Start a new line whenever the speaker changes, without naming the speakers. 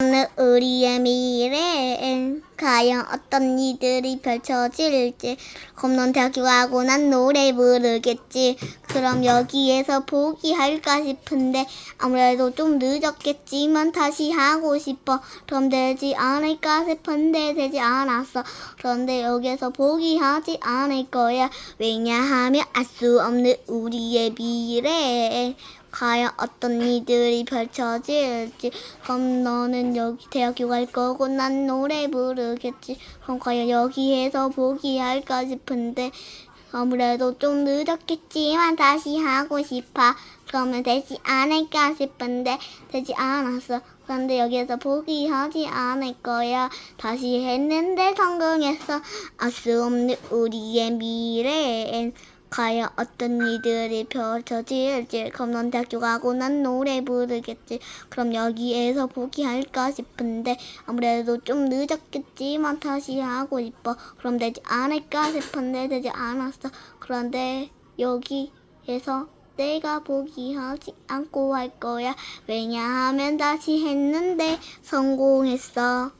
오늘 우리의 미래엔 과연 어떤 일들이 펼쳐질지 대학교 가고 난 노래 부르겠지. 그럼 여기에서 포기할까 싶은데 아무래도 좀 늦었겠지만 다시 하고 싶어. 그럼 되지 않을까 싶은데 되지 않았어. 그런데 여기서 포기하지 않을 거야. 왜냐하면 알 수 없는 우리의 미래엔 과연 어떤 일들이 펼쳐질지. 그럼 너는 여기 대학교 갈 거고 난 노래 부르 겠지. 그럼 과연 여기에서 포기할까 싶은데 아무래도 좀 늦었겠지만 다시 하고 싶어. 그러면 되지 않을까 싶은데 되지 않았어. 그런데 여기에서 포기하지 않을 거야. 다시 했는데 성공했어. 알 수 없는 우리의 미래엔 과연 어떤 일들이 펼쳐질지 넌 대학교 가고 난 노래 부르겠지. 그럼 여기에서 포기할까 싶은데 아무래도 좀 늦었겠지만 다시 하고 싶어. 그럼 되지 않을까 싶은데 되지 않았어. 그런데 여기에서 내가 포기하지 않고 할 거야. 왜냐하면 다시 했는데 성공했어